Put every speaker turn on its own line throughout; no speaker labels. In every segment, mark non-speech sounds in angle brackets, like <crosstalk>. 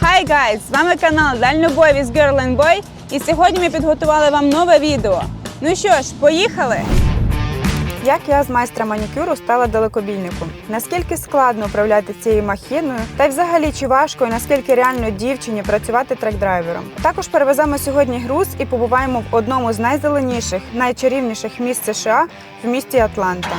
Hi guys! З вами канал Дальнобой with Girl and Boy і сьогодні ми підготували вам нове відео. Ну що ж, поїхали! Як я з майстра манікюру стала далекобійником? Наскільки складно управляти цією махіною? Та й взагалі чи важко і наскільки реально дівчині працювати трек-драйвером? Також перевеземо сьогодні груз і побуваємо в одному з найзеленіших, найчарівніших місць США в місті Атланта.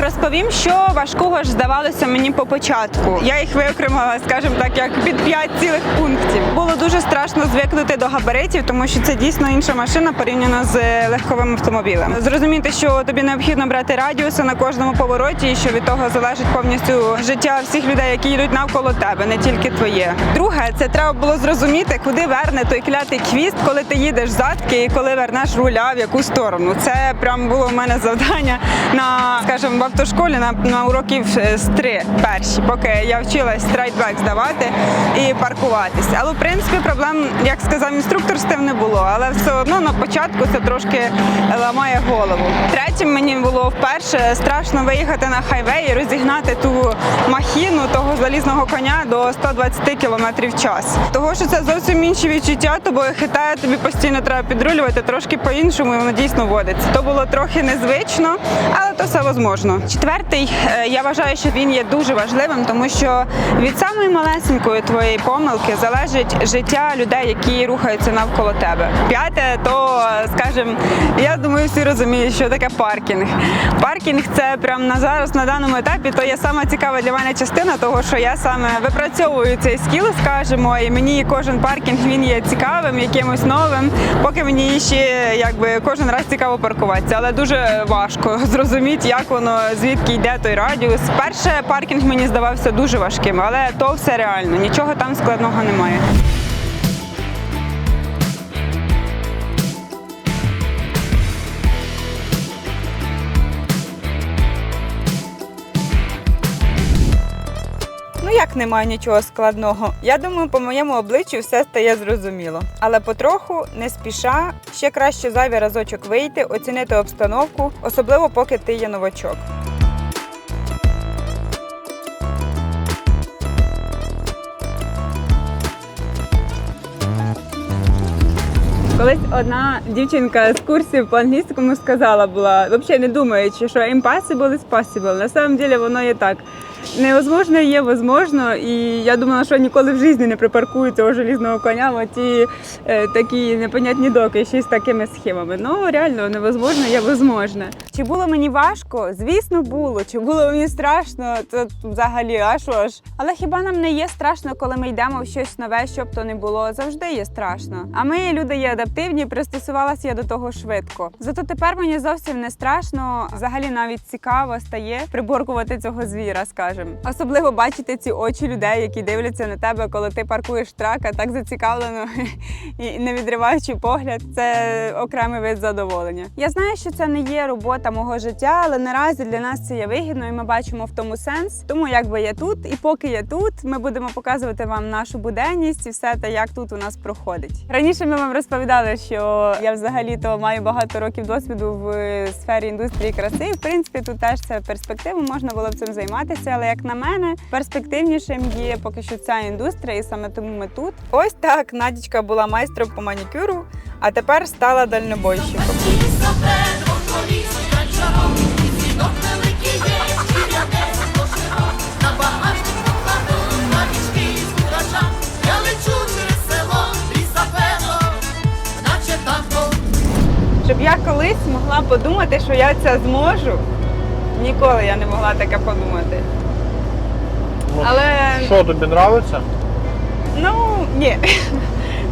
Розповім, що важкого ж здавалося мені по початку. Я їх виокремила, скажімо так, як під п'ять цілих пунктів. Було дуже страшно звикнути до габаритів, тому що це дійсно інша машина порівняно з легковим автомобілем. Зрозуміти, що тобі необхідно брати радіуси на кожному повороті, і що від того залежить повністю життя всіх людей, які йдуть навколо тебе, не тільки твоє. Друге, це треба було зрозуміти, куди верне той клятий хвіст, коли ти їдеш задки і коли вернеш руля в яку сторону. Це прям було в мене завдання на, скажімо, автошколі на, на уроків е, з три перші, поки я вчилась страйтбек здавати і паркуватись. Але в принципі проблем, як сказав інструктор, з тим не було. Але все одно на початку це трошки ламає голову. Третім мені було вперше страшно виїхати на хайвей і розігнати ту махіну того залізного коня до 120 км в час. Того, що це зовсім інші відчуття, тобою хитає, тобі постійно треба підрулювати трошки по-іншому, і воно дійсно водиться. То було трохи незвично, але то все возможно. Четвертий, е, я вважаю, що він є дуже важливим, тому що від самої малесенької твоєї помилки залежить життя людей, які рухаються навколо тебе. П'яте, то скажімо, я думаю, всі розуміють, що таке паркінг. Паркінг це прямо на зараз, на даному етапі, то є сама цікава для мене частина, того що я саме випрацьовую цей скіл, скажімо, і мені кожен паркінг він є цікавим, якимось новим. Поки мені ще якби кожен раз цікаво паркуватися, але дуже важко <laughs> зрозуміти, як воно звідки йде той радіус. Перше паркінг мені здавався дуже важким, але то все реально, нічого там складного немає. Як немає нічого складного? Я думаю, по моєму обличчю все стає зрозуміло. Але потроху, не спіша, ще краще зайвий разочок вийти, оцінити обстановку, особливо поки ти є новачок. Колись одна дівчинка з курсів по англійському сказала була, взагалі не думаючи, що impossible is possible. На самом деле воно є так. Невозможно є возможно, і я думала, що ніколи в житті не припаркую цього желізного коня в ті е, такі непонятні доки, ще з такими схемами. Ну реально невозможно є возможно. Чи було мені важко? Звісно, було. Чи було мені страшно? Це взагалі а що ж. Але хіба нам не є страшно, коли ми йдемо в щось нове, щоб то не було? Завжди є страшно. А ми, люди, є адаптивні, пристосувалася я до того швидко. Зато тепер мені зовсім не страшно, взагалі навіть цікаво стає приборкувати цього звіра, скажем. Особливо бачити ці очі людей, які дивляться на тебе, коли ти паркуєш трака, так зацікавлено <laughs> і не відриваючи погляд. Це окремий вид задоволення. Я знаю, що це не є робота мого життя, але наразі для нас це є вигідно, і ми бачимо в тому сенс. Тому якби я тут, і поки я тут, ми будемо показувати вам нашу буденність і все те, як тут у нас проходить. Раніше ми вам розповідали, що я взагалі то маю багато років досвіду в сфері індустрії краси. І, в принципі, тут теж це перспектива, можна було б цим займатися. Але як на мене, перспективнішим є поки що ця індустрія, і саме тому ми тут. Ось так Надічка була майстром по манікюру, а тепер стала дальнобойщиком. Щоб я колись могла подумати, що я це зможу. Ніколи я не могла таке подумати. Але
Що тобі подобається?
ну ні. <laughs>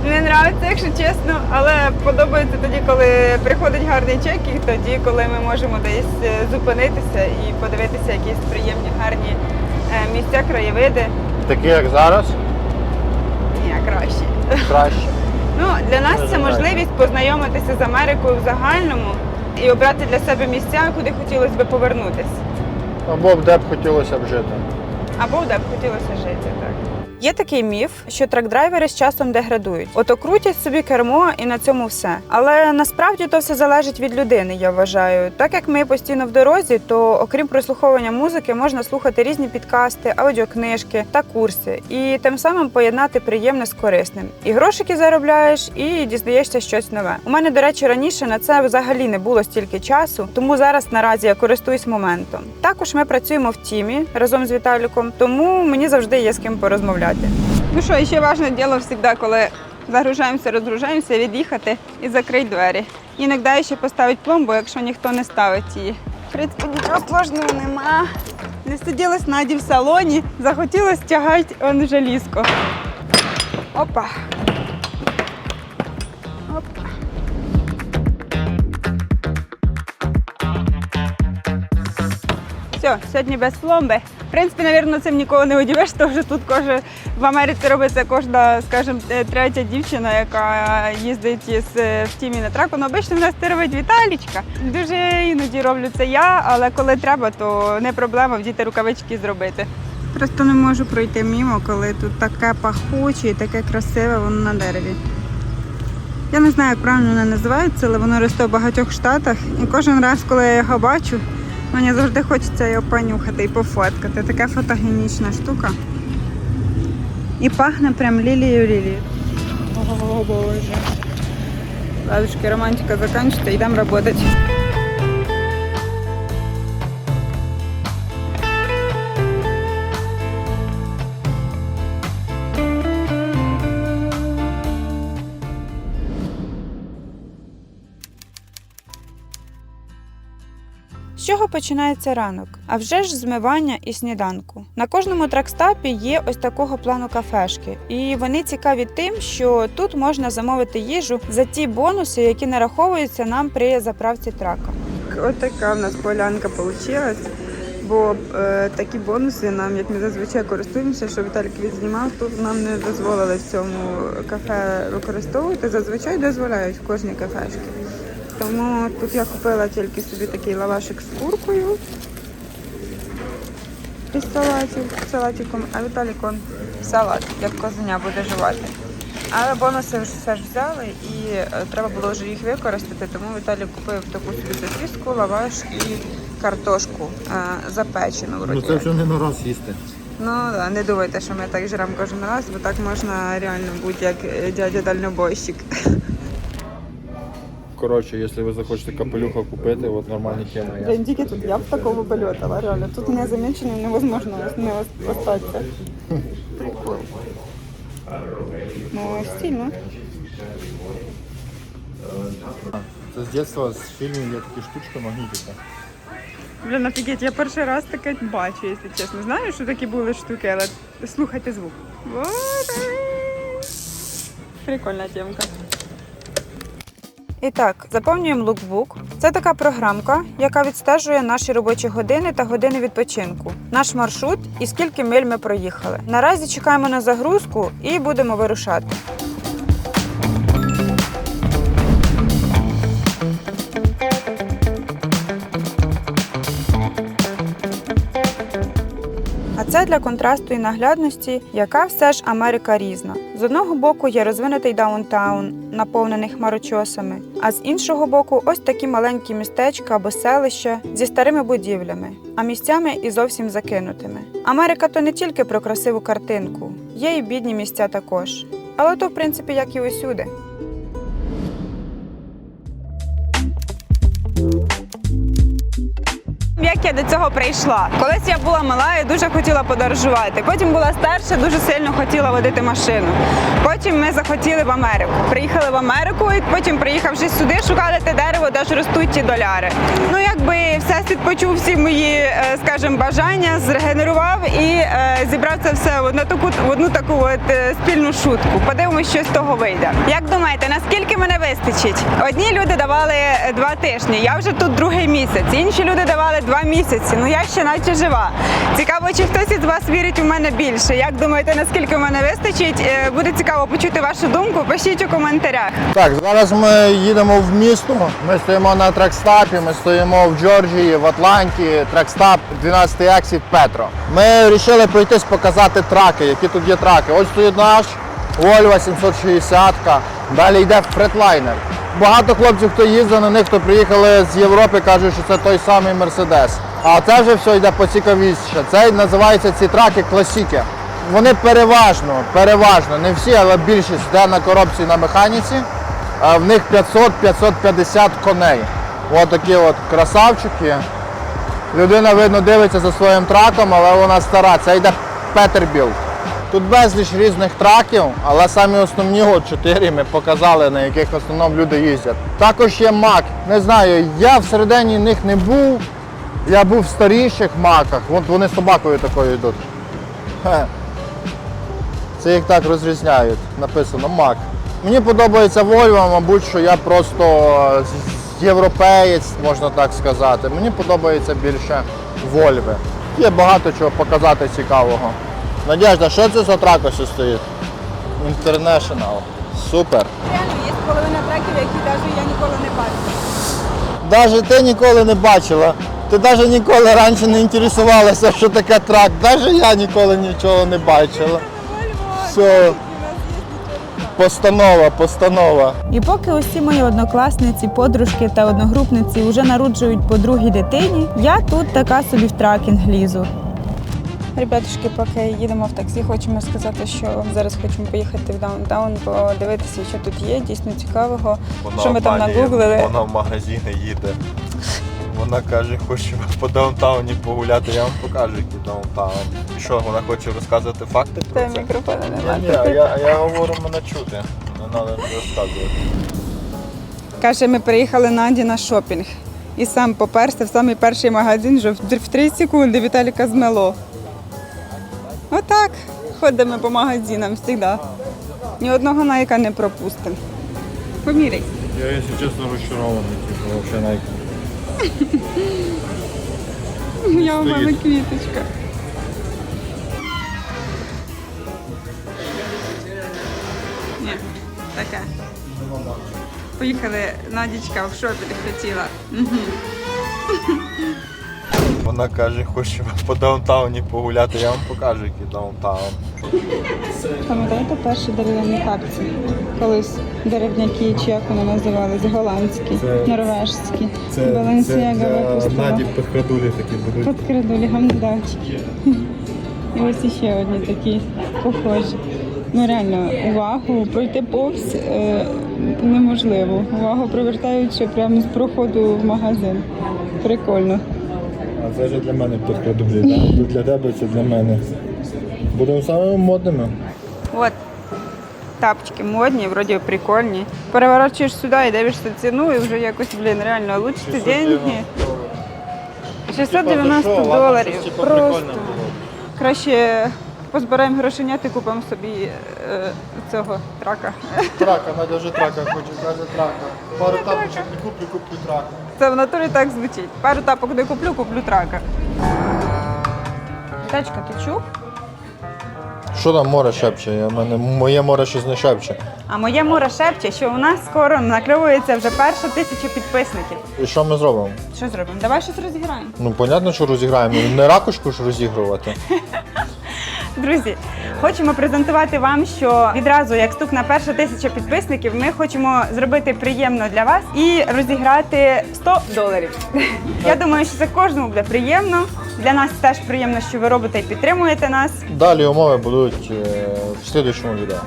Не нравиться, якщо чесно, але подобається тоді, коли приходить гарний чек, і тоді, коли ми можемо десь е, зупинитися і подивитися якісь приємні, гарні е, місця, краєвиди.
Такі як зараз,
Ні, краще.
краще. <laughs>
Ну, для нас це можливість познайомитися з Америкою в загальному і обрати для себе місця, куди хотілося б повернутися.
Або де б хотілося б жити.
Або де б хотілося жити, так. Є такий міф, що трак-драйвери з часом деградують. Ото крутять собі кермо і на цьому все. Але насправді то все залежить від людини, я вважаю. Так як ми постійно в дорозі, то окрім прослуховування музики, можна слухати різні підкасти, аудіокнижки та курси, і тим самим поєднати приємне з корисним. І грошики заробляєш, і дізнаєшся щось нове. У мене, до речі, раніше на це взагалі не було стільки часу, тому зараз наразі я користуюсь моментом. Також ми працюємо в тімі разом з Віталіком, тому мені завжди є з ким порозмовляти. Ну що, ще важне діло завжди, коли загружаємося, розгружаємося, від'їхати і закрити двері. Іноді ще поставити пломбу, якщо ніхто не ставить її. В принципі, нічого складного нема. Не сиділась Наді в салоні, захотілося тягати он желізко. Опа. Опа. Все, сьогодні без пломби. В принципі, навірно, цим нікого не удивиш, тому що тут кожен в Америці робиться кожна, скажімо, е, третя дівчина, яка їздить із е, в тімі на траку. Ну, обично в нас це робить Віталічка. Дуже іноді роблю це я, але коли треба, то не проблема вдіти рукавички зробити. Просто не можу пройти мимо, коли тут таке пахуче і таке красиве воно на дереві. Я не знаю, як правильно воно називається, але воно росте в багатьох штатах. І кожен раз, коли я його бачу, мені завжди хочеться його понюхати і пофоткати. Така фотогенічна штука. І пахне прям лілією лілією. О, Боже. Ладушки, романтика закінчиться, йдемо працювати. Починається ранок? А вже ж змивання і сніданку. На кожному тракстапі є ось такого плану кафешки, і вони цікаві тим, що тут можна замовити їжу за ті бонуси, які нараховуються нам при заправці трака. Ось така в нас полянка вийшла. Бо е, такі бонуси нам, як ми зазвичай користуємося, що Віталік відзнімав, тут нам не дозволили в цьому кафе використовувати. Зазвичай дозволяють в кожній кафешці. Тому тут я купила тільки собі такий лавашик з куркою із салатів, салатиком, а Віталік он салат, як козеня буде жувати. Але бонуси все ж взяли і е, треба було вже їх використати, тому Віталій купив таку собі сосиску, лаваш і картошку е, запечену. вроді як.
вже не на раз їсти.
Ну да, не думайте, що ми так жремо кожен раз, бо так можна реально бути як е, дядя дальнобойщик.
Коротше, якщо ви захочете капелюха купити, от нормальні теми є.
Блин, тільки тут я б такого полетала, реально. Тут не замечено невозможно не остаться. Прикол. Ну, стильно.
Це з дитинства з фільмів є такі штучки магнітика.
Блін, офігеть, я перший раз таке бачу, якщо чесно. Знаю, що такі були штуки, але слухайте звук. Прикольна темка. І так, заповнюємо лукбук. Це така програмка, яка відстежує наші робочі години та години відпочинку, наш маршрут і скільки миль ми проїхали. Наразі чекаємо на загрузку і будемо вирушати. Це для контрасту і наглядності, яка все ж Америка різна. З одного боку є розвинутий даунтаун, наповнений хмарочосами, а з іншого боку, ось такі маленькі містечка або селища зі старими будівлями, а місцями і зовсім закинутими. Америка то не тільки про красиву картинку, є і бідні місця також. Але то, в принципі, як і усюди. Я до цього прийшла? Колись я була мала і дуже хотіла подорожувати. Потім була старша, дуже сильно хотіла водити машину. Потім ми захотіли в Америку. Приїхали в Америку, і потім, приїхавши сюди, шукали те дерево, де ж ростуть ті доляри. Ну якби всесвіт почув всі мої, е, скажімо, бажання, зрегенерував і е, зібрав це все одну таку в одну таку от е, спільну шутку. Подивимось, що з того вийде. Як думаєте, наскільки мене вистачить? Одні люди давали два тижні. Я вже тут другий місяць. Інші люди давали два місяці. Ну я ще наче жива. Цікаво, чи хтось із вас вірить у мене більше. Як думаєте, наскільки мене вистачить? Буде цікаво почути вашу думку. Пишіть у коментарях.
Так, зараз ми їдемо в місто. Ми стоїмо на трекстапі, ми стоїмо в Джорджії, в Атланті, трекстап 12 ексів Петро. Ми вирішили пройтись показати траки, які тут є траки. Ось стоїть наш Volvo 760. Далі йде фретлайнер. Багато хлопців, хто їздив на них, хто приїхали з Європи, кажуть, що це той самий Мерседес. А це вже все йде поцікавіше. Це називаються ці траки класіки. Вони переважно, переважно, не всі, але більшість йде на коробці на механіці. В них 500-550 коней. Ось такі от красавчики. Людина, видно, дивиться за своїм траком, але вона стара. Це йде Петербілд. Тут безліч різних траків, але самі основні от чотири ми показали, на яких в основному люди їздять. Також є мак. Не знаю, я всередині них не був. Я був в старіших маках. От вони з собакою такою йдуть. Це їх так розрізняють. Написано Мак. Мені подобається Volvo, мабуть, що я просто з- європеєць, можна так сказати. Мені подобається більше Volvo. Є багато чого показати цікавого. Надежда, що це за трак ось стоїть? International. Супер.
Реально, є половина треків, які навіть я ніколи не бачила.
Навіть ти ніколи не бачила. Ти навіть ніколи раніше не інтересувалася, що таке трак. Навіть я ніколи нічого не бачила. Все. Постанова, постанова.
І поки усі мої однокласниці, подружки та одногрупниці вже народжують по другій дитині, я тут така собі в тракінг лізу.
Ребятушки, поки їдемо в таксі, хочемо сказати, що зараз хочемо поїхати в даунтаун, подивитися, що тут є, дійсно цікавого.
Вона
що ми там нагуглили.
Вона в магазини їде. Вона каже, хоче по даунтауні погуляти, я вам покажу, який даунтаун. І що, вона хоче розказувати факти про
Та
це?
мікрофона
Ні,
немає.
ні, а я, я говорю, мене чути. Не треба розказувати.
Каже, ми приїхали Наді на шопінг. І сам поперся в самий перший магазин, вже в в 3 секунди Віталіка змело. Отак ходимо по магазинам завжди. Ні одного найка не пропустимо. Поміряй.
Я, якщо чесно, розчарований, типу, взагалі навіть.
Я у мене квіточка. Ні, таке. Поїхали, Надічка в шопінг хотіла.
Вона каже, хоче по даунтауні погуляти, я вам покажу, який даунтаун.
Пам'ятаєте перші дерев'яні капці? Колись деревняки, чи як вони називались, голландські, норвежські. Балансіага випустила.
підкрадулі такі будуть.
Подкрадулі гамдачки. І ось ще одні такі похожі. Ну реально, увагу пройти повз е, неможливо. Увагу привертають ще прямо з проходу в магазин. Прикольно.
А це вже для мене так? Для тебе це для мене. Будемо самими модними.
От тапочки модні, вроді прикольні. Переворачуєш сюди і дивишся ціну, і вже якось, блін, реально лучше деньги. 690 доларів. Просто. Краще позбираємо грошенят і купимо собі е, цього трака.
Трака, Надя вже трака хоче, каже трака. Пару тапочок не куплю, куплю трака.
Це в натурі так звучить. Пару тапок не куплю, куплю трака. Тачка, ти чув?
Що там море шепче? Я, мене, моє море щось не шепче.
А моє море шепче, що у нас скоро накльовується вже перша тисяча підписників.
І що ми зробимо?
Що зробимо? Давай щось розіграємо.
Ну, понятно, що розіграємо. Не ракушку ж розігрувати. <laughs>
Друзі, хочемо презентувати вам, що відразу, як стукне перша тисяча підписників, ми хочемо зробити приємно для вас і розіграти 100 доларів. Я думаю, що це кожному буде приємно. Для нас теж приємно, що ви робите і підтримуєте нас.
Далі умови будуть е, в слідчому відео.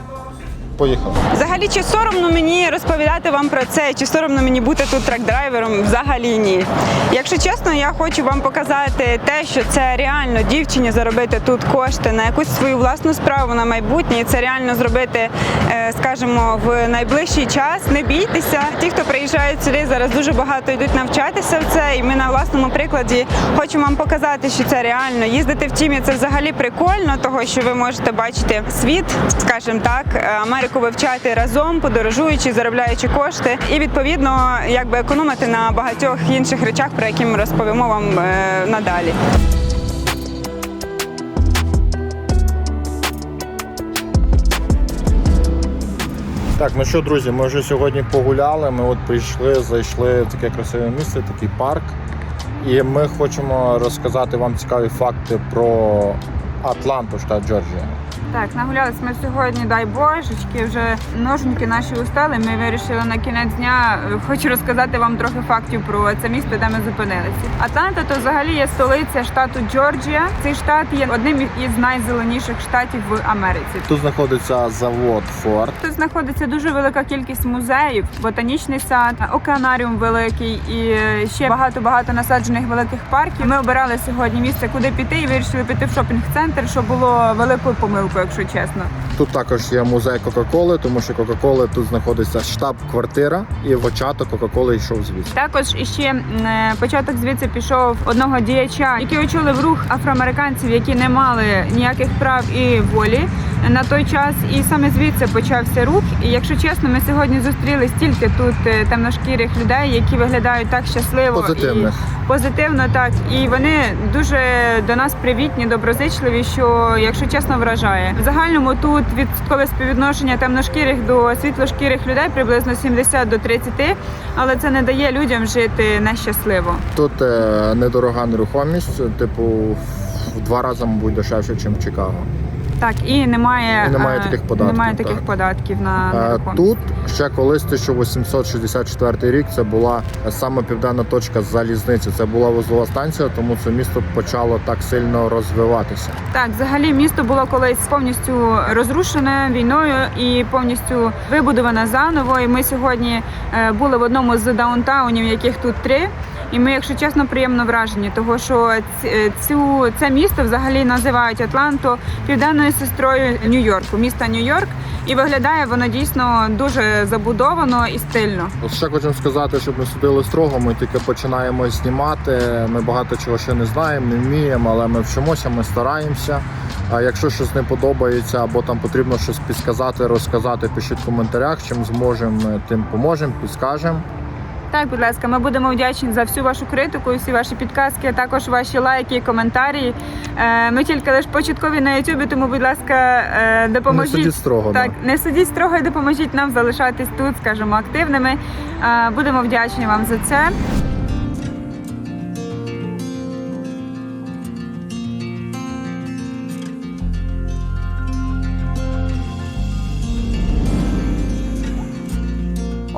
Поїхали.
Взагалі, чи соромно мені розповідати вам про це, чи соромно мені бути тут трак-драйвером? Взагалі ні. Якщо чесно, я хочу вам показати те, що це реально дівчині заробити тут кошти на якусь свою власну справу на майбутнє. Це реально зробити, е, скажімо, в найближчий час. Не бійтеся. Ті, хто приїжджають сюди, зараз дуже багато йдуть навчатися в це. І ми на власному прикладі хочемо вам показати, що це реально. Їздити в тімі це взагалі прикольно, того що ви можете бачити світ, скажімо так, е, Америку
Америку вивчати разом, подорожуючи, заробляючи кошти, і відповідно якби економити на багатьох інших речах, про які ми розповімо вам е, надалі.
Так, ну що, друзі, ми вже сьогодні погуляли. Ми от прийшли, зайшли в таке красиве місце, такий парк. І ми хочемо розказати вам цікаві факти про Атланту, штат Джорджія.
Так, нагулялись ми сьогодні, дай божечки, вже ножники наші устали. Ми вирішили на кінець дня. е, Хочу розказати вам трохи фактів про це місто, де ми зупинилися. Атланта то взагалі є столиця штату Джорджія. Цей штат є одним із найзеленіших штатів в Америці.
Тут знаходиться завод Форд.
Тут знаходиться дуже велика кількість музеїв, ботанічний сад, океанаріум великий і ще багато багато насаджених великих парків. Ми обирали сьогодні місце, куди піти, і вирішили піти в шопінг-центр, що було великою помилкою, якщо чесно.
Тут також є музей Кока-Коли, тому що Кока-Коли тут знаходиться штаб-квартира, і в очато Кока-Коли йшов звідси.
Також іще е, початок звідси пішов одного діяча, який очолив рух афроамериканців, які не мали ніяких прав і волі на той час. І саме звідси почався рух. І якщо чесно, ми сьогодні зустріли стільки тут е, темношкірих людей, які виглядають так щасливо
Позитивних.
і позитивно, так і вони дуже до нас привітні, доброзичливі, що якщо чесно вражає. В загальному тут відсоткове співвідношення темношкірих до світлошкірих людей приблизно 70 до 30, але це не дає людям жити нещасливо.
Тут е, недорога нерухомість, типу, в два рази, мабуть, дешевше, ніж в Чикаго.
Так, і немає,
І немає
е,
таких податків,
Немає таких
так.
податків на
Е,
нерухомість.
Тут ще колись 1864 рік це була саме південна точка залізниці. Це була вузлова станція, тому це місто почало так сильно розвиватися.
Так, взагалі місто було колись повністю розрушене війною і повністю вибудоване заново. І ми сьогодні е, були в одному з даунтаунів, яких тут три. І ми, якщо чесно, приємно вражені, того що е, цю це місто взагалі називають Атланту південною сестрою Нью-Йорку, міста Нью-Йорк. І виглядає воно дійсно дуже забудовано і стильно.
Ще хочемо сказати, щоб ми судили строго. Ми тільки починаємо знімати. Ми багато чого ще не знаємо, не вміємо, але ми вчимося, ми стараємося. А якщо щось не подобається або там потрібно щось підсказати, розказати, пишіть в коментарях. Чим зможемо, тим поможемо, підскажемо.
Так, будь ласка, ми будемо вдячні за всю вашу критику, всі ваші підказки, а також ваші лайки і коментарі. Е, Ми тільки лише початкові на Ютубі, тому, будь ласка, е, допоможіть.
Не сидіть строго,
Так, не судіть строго і допоможіть нам залишатись тут, скажімо, активними. Е, Будемо вдячні вам за це.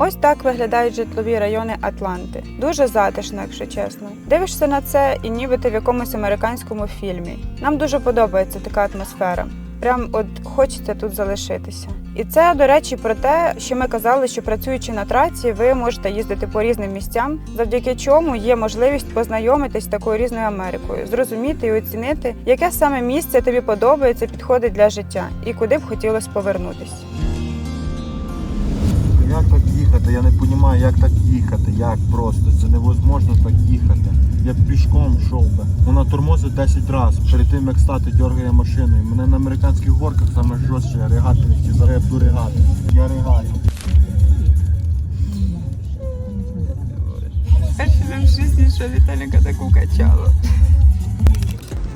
Ось так виглядають житлові райони Атланти. Дуже затишно, якщо чесно. Дивишся на це, і ніби ти в якомусь американському фільмі. Нам дуже подобається така атмосфера. Прям от хочеться тут залишитися. І це, до речі, про те, що ми казали, що працюючи на траці, ви можете їздити по різним місцям, завдяки чому є можливість познайомитись з такою різною Америкою, зрозуміти і оцінити, яке саме місце тобі подобається, підходить для життя, і куди б хотілося повернутися.
Як так їхати? Я не розумію, як так їхати. Як просто? Це невозможно так їхати. Я б пішком йшов би. Вона тормозить 10 разів. Перед тим як стати, дергає машиною. Мене на американських горках саме жорстче, я ригати не хотів. Зараз я буду ригати. Я ригаю.
Перший раз в житті, що Віталіка таку качало.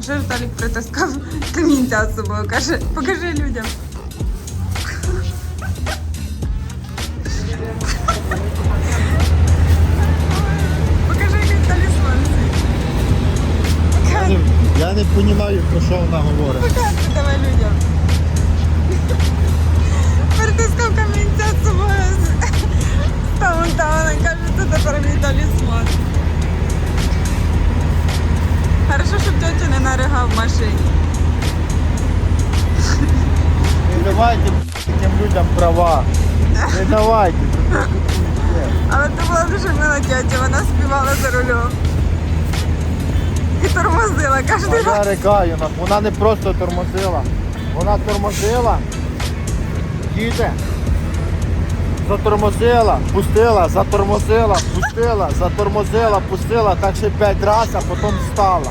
Вже Віталік притаскав камінця з собою. Каже, покажи людям.
Я не розумію, про що вона говорить.
Показуй давай людям. Притискав камінця з собою з таунтауна. Каже, це тепер мій талісман. Хорошо, щоб тьотю не наригав в машині.
Не давайте таким людям права. Не давайте.
Але це була дуже мила тьотя, вона співала за рулем. І тормозила кожен раз.
я ригаю, вона не просто тормозила. Вона тормозила. Їде. Затормозила, пустила, затормозила, пустила, затормозила, пустила, так ще п'ять разів, а потім стала.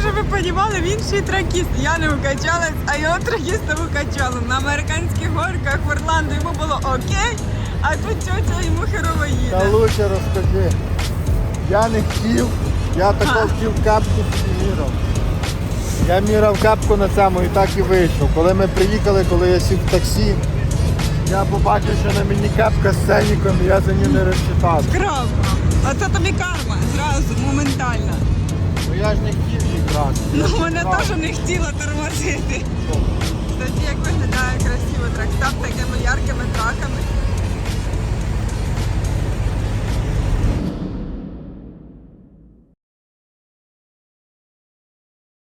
Щоб
ви розуміли, він ще й тракіст. Я не укачалась, а його тракістом укачало. На американських горках в Орландо йому було окей, а тут тьотя йому херово
Та
їде.
лучше розкажи. Я не хотів, я тако хотів капку мірав. Я мірав капку на цьому і так і вийшов. Коли ми приїхали, коли я сів в таксі, я побачив, що на мені капка з ценником, і я за ним не розчитав.
Крав. Оце тобі карма зразу, моментально.
Ну я ж не хотів їх брати.
Ну, вона теж не хотіла тормозити. Кстати, як виглядає красиво тракстап такими яркими